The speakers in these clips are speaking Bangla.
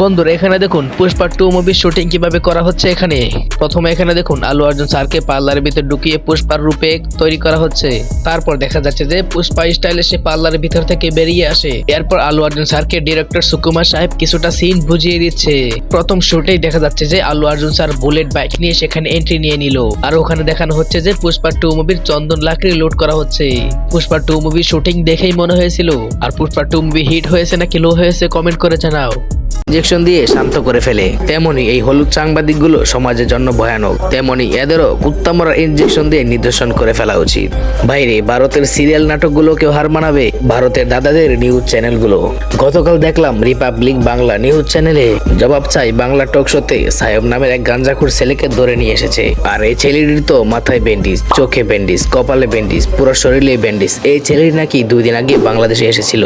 বন্ধুরা, এখানে দেখুন পুষ্পা টু মুভির শুটিং কীভাবে করা হচ্ছে এখানে। প্রথমে এখানে দেখুন, আলু অর্জুন স্যারকে পার্লারের ভিতর ঢুকিয়ে পুষ্পার রূপে তৈরি করা হচ্ছে। তারপর দেখা যাচ্ছে যে পুষ্পা স্টাইলে সে পার্লারের ভিতর থেকে বেরিয়ে আসে। এরপর আলু অর্জুন স্যারকে ডিরেক্টর সুকুমার সাহেব কিছুটা সিন বুঝিয়ে দিচ্ছে। প্রথম শুটেই দেখা যাচ্ছে যে, আলু অর্জুন স্যার বুলেট বাইক নিয়ে সেখানে এন্ট্রি নিয়ে নিল। আর ওখানে দেখানো হচ্ছে যে পুষ্পা টু মুভির চন্দন লাকড়ি লোড করা হচ্ছে। পুষ্পা টু মুভির শুটিং দেখেই মনে হয়েছিল। আর পুষ্পা টু মুভি হিট হয়েছে নাকি লো হয়েছে কমেন্ট করে জানাও। ইঞ্জেকশন দিয়ে শান্ত করে ফেলে। তেমনি এই হলুদ সাংবাদিকগুলো সমাজের জন্য ভয়ানক। তেমনি এদেরও কুত্তা মরার ইঞ্জেকশন দিয়ে নিদর্শন করে ফেলা উচিত। বাইরে ভারতের সিরিয়াল নাটকগুলোকেও হার মানাবে? ভারতের দাদাদের নিউজ চ্যানেলগুলো। গতকাল দেখলাম রিপাবলিক বাংলা নিউজ চ্যানেলে জবাব চাই বাংলা টক শোতে সাহেব নামের এক গাঞ্জাখুর ছেলেকে ধরে নিয়ে এসেছে। আর এই ছেলেটির তো মাথায় ব্যান্ডিজ, চোখে ব্যান্ডিজ, কপালে ব্যান্ডিজ, পুরো শরীরে ব্যান্ডিজ। এই ছেলেটি নাকি দুই দিন আগে বাংলাদেশে এসেছিল।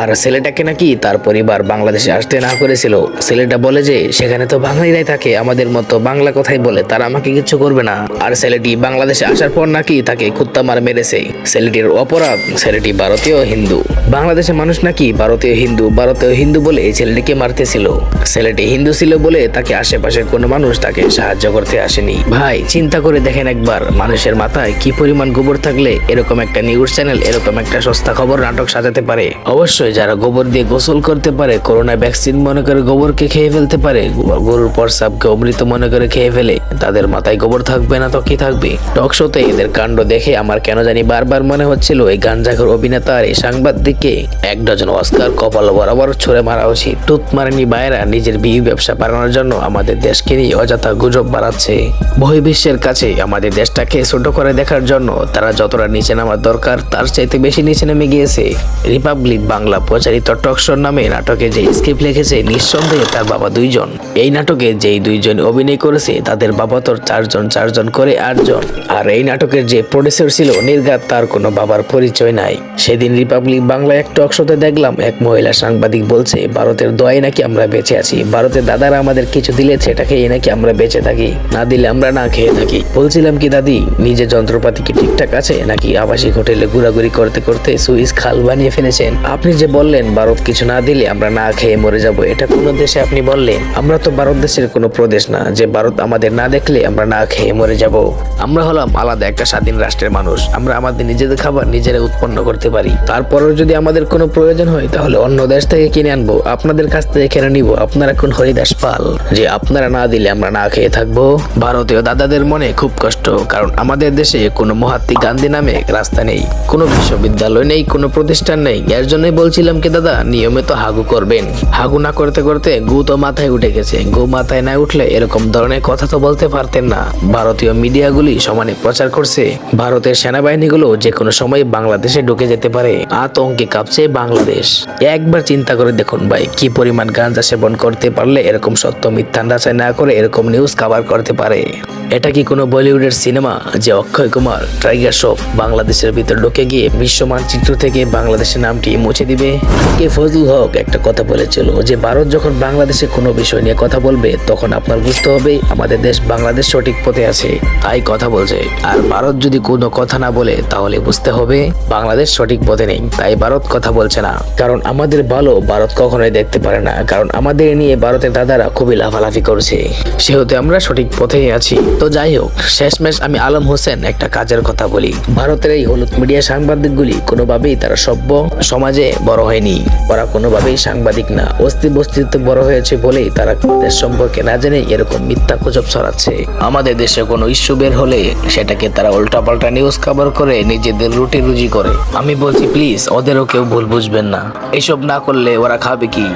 আর ছেলেটাকে নাকি তার পরিবার বাংলাদেশে আসতে না করেছিল ছেলেটা বলে যে, সেখানে তো বাঙালিরাই থাকে, আমাদের মতো বাংলা কথাই বলে, তারা আমাকে কিচ্ছু করবে না। আর ছেলেটি বাংলাদেশে আসার পর নাকি তাকে কুত্তা মার মেরেছে। ছেলেটির অপরাধ, ছেলেটি ভারতীয় হিন্দু। বাংলাদেশের মানুষ নাকি ভারতীয় হিন্দু ভারতীয় হিন্দু বলে এই ছেলেটিকে মারতেছিল। ছেলেটি হিন্দু ছিল বলে তাকে আশেপাশে কোনো মানুষ তাকে সাহায্য করতে আসেনি। ভাই, চিন্তা করে দেখেন একবার, মানুষের মাথায় কি পরিমাণ গোবর থাকলে এরকম একটা নিউজ চ্যানেল, এরকম একটা সস্তা খবর নাটক সাজাতে পারে? অবশ্যই যারা গোবর দিয়ে গোসল করতে পারে, করোনা ভ্যাকসিন মনে করে গোবরকে খেয়ে ফেলতে পারে। গরুর প্রসাবকে অমৃত মনে করে খেয়ে ফেলে। তাদের মাথায় গোবর থাকবে না তো কি থাকবে? টক শোতে এদের কাণ্ড দেখে আমার কেন জানি বারবার মনে হচ্ছিল এই গাঞ্জাখর অভিনেতা আর এই সাংবাদিককে এক ডজন অস্কার কপাল বরাবর ছুড়ে মারা উচিত। টুত মারেনি বাইরা নিজের বিয়ে ব্যবসা বাড়ানোর জন্য আমাদের দেশকে নিয়ে অযথা গুজব বাড়াচ্ছে। বহির্বিশ্বের কাছে আমাদের দেশটাকে ছোট করে দেখার জন্য তারা যতটা নিচে নামার দরকার, তার চাইতে বেশি নিচে নেমে গিয়েছে। রিপাবলিক বাংলা প্রচারিত টকশোর নামে নাটকে যে স্ক্রিপ্ট লিখেছে নিঃসন্দেহে তার বাবা দুইজন। এই নাটকে যেই দুইজন অভিনয় করেছে, তাদের বাবা তোর চারজন চারজন করে আটজন। আর এই নাটকের যে প্রডিউসার ছিল, নির্ঘাত তার কোনো বাবার পরিচয় নাই। সেদিন রিপাবলিক বাংলা এক টক শোতে দেখলাম, এক মহিলা সাংবাদিক বলছে, ভারতের দোয়াই নাকি আমরা বেঁচে আছি? ভারতের দাদারা আমাদের কিছু দিলে সেটা খেয়ে নাকি আমরা বেঁচে থাকি? না দিলে আমরা না খেয়ে থাকি। বলছিলাম কি, দাদি, নিজের যন্ত্রপাতি কি ঠিকঠাক আছে? নাকি আবাসিক হোটেলে ঘোরাঘুরি করতে করতে সুইস খাল বানিয়ে ফেলেছেন? আপনি যে বললেন, ভারত কিছু না দিলে আমরা না খেয়ে মরে যাব এটা কোন দেশে আপনি বললেন আমরা তো ভারত দেশের কোনো প্রদেশ না, যে ভারত আমাদের না দেখলে আমরা না খেয়ে মরে যাব। আমরা হলাম আলাদা একটা স্বাধীন রাষ্ট্রের মানুষ। আমরা আমাদের নিজেদের খাবার নিজেরা উৎপন্ন করতে পারি। তারপরেও যদি আমাদের কোনো প্রয়োজন হয়, তাহলে অন্য দেশ থেকে কিনে আনব। আপনাদের কাছ থেকে কিনে নিব। আপনারা কোন হরিদাস পাল? যে আপনারা না দিলে আমরা না খেয়ে থাকব। ভারতীয় দাদাদের মনে খুব কষ্ট, কারণ আমাদের দেশে কোনো মহাত্মা গান্ধী নামে রাস্তা নেই। কোনো বিশ্ববিদ্যালয় নেই, কোনো প্রতিষ্ঠান নেই। এর জন্যই বলছিলাম কি, দাদা, নিয়মিত হাগু করবেন। হাগু না করতে করতে গু তো মাথায় উঠে গেছে। গু মাথায় না উঠলে এরকম ধরনের কথা তো বলতে পারতেন না। ভারতীয় মিডিয়াগুলি সমানে প্রচার করছে। ভারতের সেনাবাহিনীগুলো যে কোনো সময় বাংলাদেশে ঢুকে যেতে পারে। আতঙ্কে কাঁপছে বাংলাদেশ। একবার চিন্তা করে দেখুন ভাই, কি পরিমাণ গাঁজা সেবন করতে পারলে এরকম সত্য মিথ্যা যাচাই না করে এরকম নিউজ কভার করতে পারে? এটা কি কোনো বলিউডের সিনেমা যে অক্ষয় কুমার, টাইগার শ্রফ বাংলাদেশের ভিতর ঢুকে গিয়ে বিশ্ব মানচিত্র থেকে বাংলাদেশের নামটি মুছে দিবে? কে ফজলুল হক একটা কথা বলেছিল যে ভারত যখন বাংলাদেশে কোনো বিষয় নিয়ে কথা বলবে, তখন আপনার বুঝতে হবে আমাদের দেশ বাংলাদেশ সঠিক পথে আছে। তাই কথা বলছে। আর ভারত যদি কোনো কথা না বলে, তাহলে বুঝতে হবে বাংলাদেশ সঠিক পথে নেই। তাই ভারত কথা বলছে না। কারণ আমাদের ভালো ভারত কখনোই দেখতে পারে না। কারণ আমাদের নিয়ে ভারতের দাদারা খুবই লাফালাফি করছে। সেহেতু আমরা সঠিক পথেই আছি। তো যাই হোক, শেষমেশ আমি আলম হোসেন একটা কাজের কথা বলি। ভারতের এই হলুদ মিডিয়া সাংবাদিকগুলি কোনোভাবেই তারা সভ্য সমাজে বড় হয়নি। ওরা কোনোভাবেই সাংবাদিক না। অস্তি বস্তিতে বড় হয়েছে বলেই তারা দেশ সম্পর্কে না জেনে এরকম মিথ্যা গুজব ছড়াচ্ছে। আমাদের দেশে কোনো ইস্যু বের হলে সেটাকে তারা উল্টাপাল্টা নিউজ কভার করে নিজেদের রুটি রুজি করে। আমি বলছি প্লিজ ওদেরও কেউ ভুল বুঝবেন না। এসব না করলে ওরা খাবে কি?